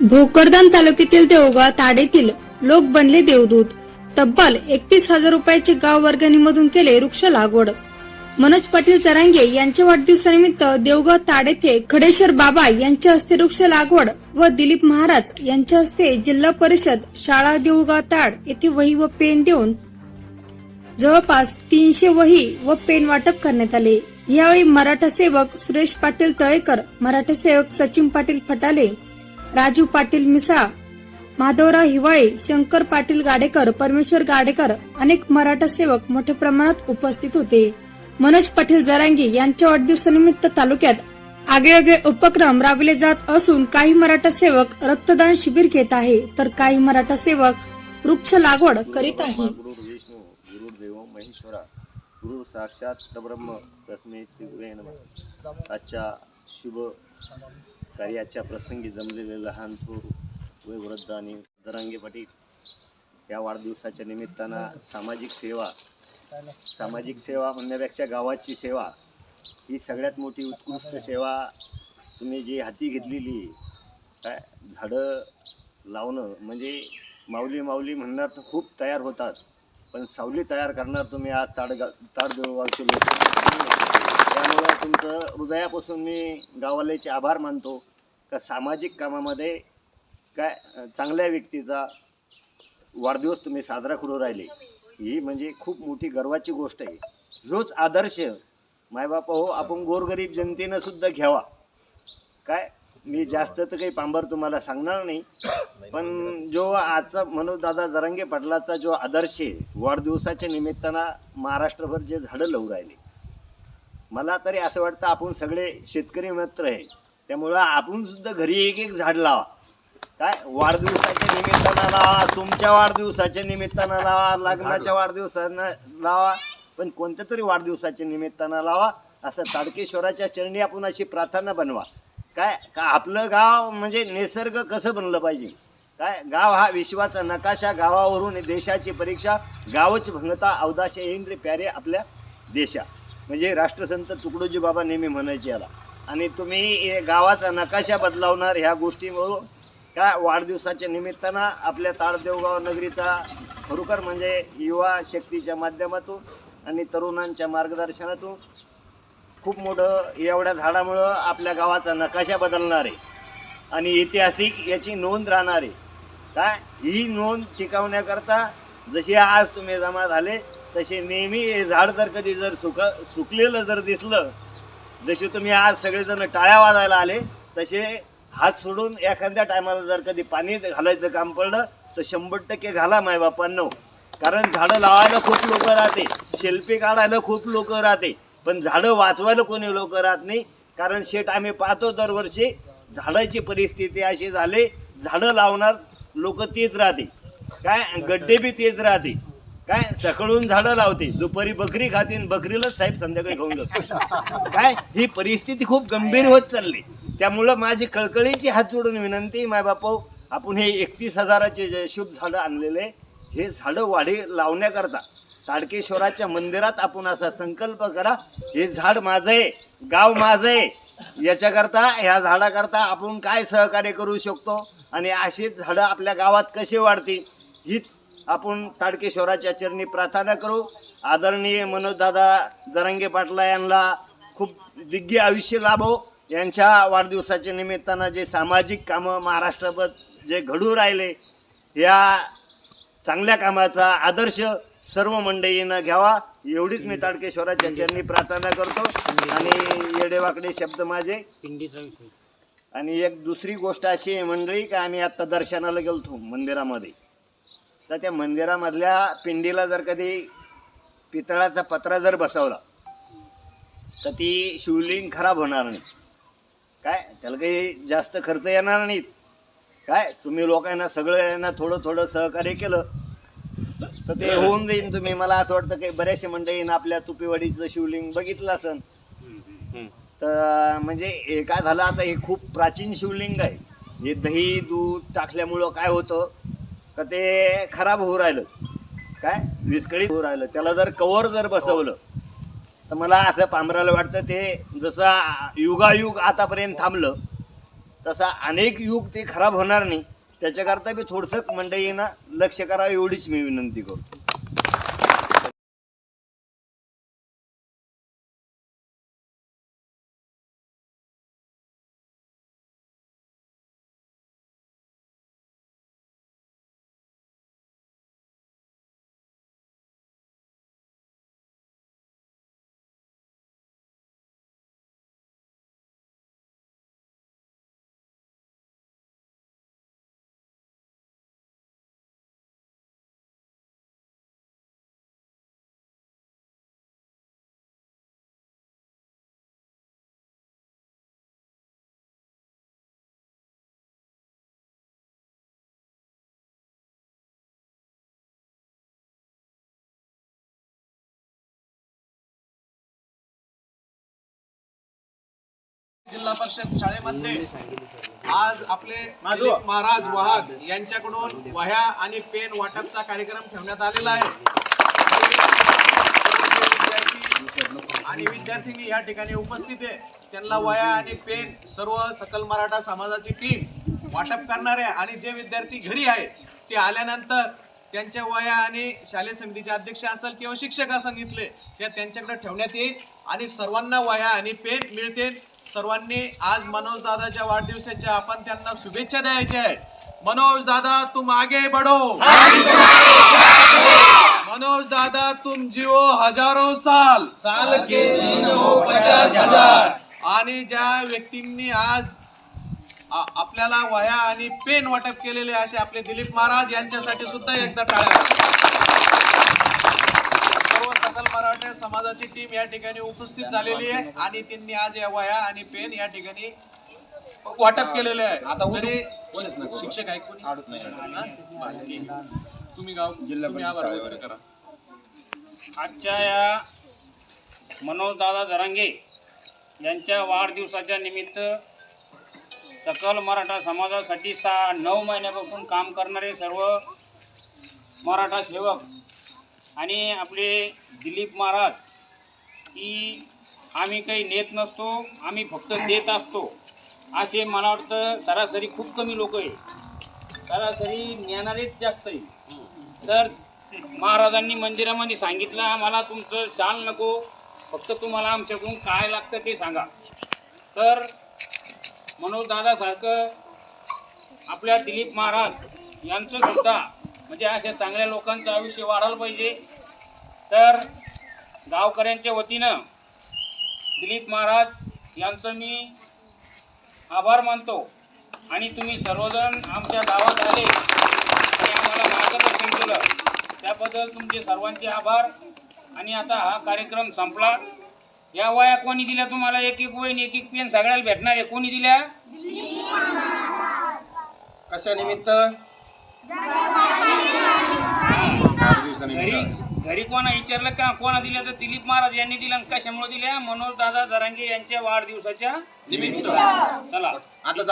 भोकरदान तालुक्यातील देवगाव ताडेतील लोक बनले देवदूत. तब्बल एकतीस हजार रुपयाचे गाव वर्गणीमधून केले वृक्ष लागवड. मनोज पाटील चरांगे यांच्या वाढदिवसानिमित्त देवगाव ताड येथे खडेश्वर बाबा यांच्या हस्ते वृक्ष लागवड व दिलीप महाराज यांच्या हस्ते जिल्हा परिषद शाळा देवगाव ताड येथे वही व पेन देऊन जवळपास तीनशे वही व पेन वाटप करण्यात आले. यावेळी मराठा सेवक सुरेश पाटील तळेकर मराठा सेवक सचिन पाटील फटाले राजू पाटील मिसाळ माधवराव हिवाळे शंकर पाटील गाडेकर परमेश्वर गाडेकर अनेक मराठा सेवक मोठ्या प्रमाणात उपस्थित होते. मनोज पाटील जरांगी यांच्या वाढदिवसानिमित्त तालुक्यात आगळेवेगळे उपक्रम राबविले जात असून काही मराठा सेवक रक्तदान शिबिर घेत आहे तर काही मराठा सेवक वृक्ष लागवड करीत आहे. गुरु साक्षात परब्रह्म तस्मै श्री गुरुवे नमः. आजच्या शुभ कार्याच्या प्रसंगी जमलेले लहान थोर वयोवृद्ध आणि दरांगे पाटील या वाढदिवसाच्या निमित्तानं सामाजिक सेवा सामाजिक सेवा म्हणण्यापेक्षा गावाची सेवा ही सगळ्यात मोठी उत्कृष्ट सेवा तुम्ही जी हाती घेतलेली काय झाडं लावणं म्हणजे माऊली माऊली म्हणणार तर खूप तयार होतात पण सावली तयार करणार तुम्ही आज ताडगा ताडदेवाचे लोक त्यामुळं तुमचं हृदयापासून मी गावाल्याचे आभार मानतो. का सामाजिक कामामध्ये काय चांगल्या व्यक्तीचा वाढदिवस तुम्ही साजरा करू राहिले. ही म्हणजे खूप मोठी गर्वाची गोष्ट आहे. ह्योच आदर्श मायबापा हो आपण गोरगरीब जनतेनं सुद्धा घ्यावा. काय मी जास्त तर काही पांबर तुम्हाला सांगणार नाही. पण जो आजचा मनोजदादा जरंगे जरांगे पाटलाचा जो आदर्श आहे वाढदिवसाच्या निमित्तानं महाराष्ट्रभर जे झाडं लावून राहिले. मला तरी असं वाटतं आपण सगळे शेतकरी मित्र आहे. त्यामुळं आपण सुद्धा घरी एक एक झाड लावा. काय? वाढदिवसाच्या निमित्तानं लावा तुमच्या वाढदिवसाच्या निमित्तानं लावा लग्नाच्या वाढदिवसानं लावा पण कोणत्या तरी वाढदिवसाच्या निमित्तानं लावा असं ताडकेश्वराच्या चरणी आपण अशी प्रार्थना बनवा. काय? का आपलं गाव म्हणजे निसर्ग कसं बनलं पाहिजे? काय? गाव हा विश्वाचा नकाशा गावावरून देशाची परीक्षा गावच भंगता अवदाशे येईन रे प्यारे आपल्या देशा म्हणजे राष्ट्रसंत तुकडोजी बाबा नेहमी म्हणायचे याला. आणि तुम्ही गावाचा नकाशा बदलावणार ह्या गोष्टीमुळं काय वाढदिवसाच्या निमित्तानं आपल्या ताळदेवगाव नगरीचा खरोखर म्हणजे युवा शक्तीच्या माध्यमातून आणि तरुणांच्या मार्गदर्शनातून खूप मोठं एवढ्या झाडामुळं आपल्या गावाचा नकाशा बदलणार आहे आणि ऐतिहासिक याची नोंद राहणार. आहे काय? ही नोंद टिकवण्याकरता जशी आज तुम्ही जमा झाले तसे नेहमी हे झाड जर कधी जर सुका सुकलेलं जर दिसलं जसे तुम्ही आज सगळेजण टाळ्या वाजायला आले तसे हात सोडून एखाद्या टायमाला जर कधी पाणी घालायचं काम पडलं तर शंभर टक्के घाला मायबापांनो कारण झाडं लावायला खूप लोक राहते शेल्फी काढायला खूप लोक राहते पण झाडं वाचवायला कोणी लोक राहत नाही. कारण शेट आम्ही पाहतो दरवर्षी झाडाची परिस्थिती अशी झाली झाडं लावणार लोक तेच राहते. काय? गड्डे बी तेच राहते. काय सकाळून झाडं लावते दुपारी बकरी खाते आणि बकरीलाच साहेब संध्याकाळी खाऊन जातो. काय? ही परिस्थिती खूप गंभीर होत चालली. त्यामुळं माझी कळकळीची हात जोडून विनंती माय बापा आपण हे एकतीस हजाराचे जे शुभ झाडं आणलेले हे झाडं वाढी लावण्याकरता ताडकेश्वराच्या मंदिरात आपण असा संकल्प करा हे झाड माझं आहे गाव माझं आहे याच्याकरता ह्या झाडाकरता आपण काय सहकार्य करू शकतो? आणि अशीच झाडं आपल्या गावात कशी वाढतील? हीच आपण ताडकेश्वराच्या चरणी प्रार्थना करू. आदरणीय मनोजदादा जरांगे पाटला यांना खूप दिग्गी आयुष्य लाभो. यांच्या वाढदिवसाच्या निमित्तानं जे सामाजिक कामं महाराष्ट्राभर जे घडू राहिले या चांगल्या कामाचा आदर्श सर्व मंडळीनं घ्यावा. एवढीच मी ताडकेश्वराच्या चरणी प्रार्थना करतो. आणि येडेवाकडे शब्द माझे. आणि एक दुसरी गोष्ट अशी आहे मंडळी का आम्ही आत्ता दर्शनाला गेलतो मंदिरामध्ये. तर त्या मंदिरामधल्या पिंडीला जर कधी पितळाचा पत्रा जर बसवला तर ती शिवलिंग खराब होणार नाही. काय? त्याला काही जास्त खर्च येणार नाहीत. काय? तुम्ही लोकांना सगळ्यांना थोडं थोडं सहकार्य केलं तर ते होऊन जाईन तुम्ही. मला असं वाटतं काही बऱ्याचशे मंडळीनं आपल्या तुपीवाडीचं शिवलिंग बघितलं असन. तर म्हणजे हे काय झालं? आता हे खूप प्राचीन शिवलिंग आहे. हे दही दूध टाकल्यामुळं काय होतं? तर ते खराब होऊ राहिलं. काय? विस्कळीत होऊ राहिलं. त्याला जर कवर जर बसवलं तर मला असं पांभरायला वाटतं ते जसं युगायुग आतापर्यंत थांबलं तसा अनेक युग ते खराब होणार नाही. त्याच्याकरता बी थोडंसं मंडळींना लक्ष करावं एवढीच मी विनंती करतो. जिल्हा परिषद शाळेमध्ये आज आपले महाराज वाहक यांच्याकडून वह्या आणि पेन वाटपचा कार्यक्रम ठेवण्यात आलेला आहे. विद्यार्थी आणि विद्यार्थिनी या ठिकाणी उपस्थित आहे. त्यांना वह्या आणि पेन सर्व सकल मराठा समाजाची टीम वाटप करणार आहे. आणि जे विद्यार्थी घरी आहे ते आल्यानंतर त्यांच्या वया आणि शालेय समितीचे अध्यक्ष असेल किंवा शिक्षक असेल इथले त्या त्यांच्याकडे ठेवण्यात येईल. आणि सर्वांना वह्या आणि पेन मिळतील. सर्वांनी आज मनोज दादाच्या वाढदिवसाच्या आपण त्यांना शुभेच्छा द्यायच्या आहे मनोज दादा तुम आगे बढो. मनोज दादा तुम जिओ हजारो साल. साल के पचास हजार. आणि ज्या व्यक्तींनी आज आपल्याला वह्या आणि पेन वाटप केलेले असे आपले दिलीप महाराज यांच्यासाठी सुद्धा एकदा टाळ्या. समाजाची टीम या ठिकाणी उपस्थित झालेली आहे. आणि त्यांनी आज या वह्या आणि पेन या ठिकाणी वाटप केलेले आहे. तरी शिक्षक आहे कोणी? हा? बरं, ठीक. तुम्ही गाव? जिल्हा करा. आजच्या या मनोजदादा जरांगे यांच्या वाढदिवसाच्या निमित्त सकल मराठा समाजासाठी सहा नऊ महिन्यापासून काम करणारे सर्व मराठा सेवक आणि आपले दिलीप महाराज की आम्ही काही नेत नसतो आम्ही फक्त देत असतो. असे मला वाटतं सरासरी खूप कमी लोक आहे. सरासरी ज्ञानारेच जास्त आहे. तर महाराजांनी मंदिरामध्ये सांगितलं आम्हाला तुमचं शाल नको. फक्त तुम्हाला आमच्याकडून काय लागतं ते सांगा. तर मनोज दादासारखं आपल्या दिलीप महाराज यांचं सुद्धा म्हणजे अशा चांगल्या लोकांचं आयुष्य वाढायला पाहिजे. तर गावकऱ्यांच्या वतीनं दिलीप महाराज यांचं मी आभार मानतो. आणि तुम्ही सर्वजण आमच्या गावात आले आणि आम्हाला मार्गदर्शन केलं त्याबद्दल तुमचे सर्वांचे आभार. आणि आता हा कार्यक्रम संपला. या वया कोणी दिल्या तुम्हाला? एक एक वहीन एक एक पेन सगळ्याला भेटणार आहे. कोणी दिल्या? कशा निमित्त घरी कोणा विचारलं का? कोणा दिल्या तर दिलीप महाराज यांनी आणि कशामुळे दिल्या? मनोज दादा जरांगे यांच्या वाढदिवसाच्या निमित्त. चला. आता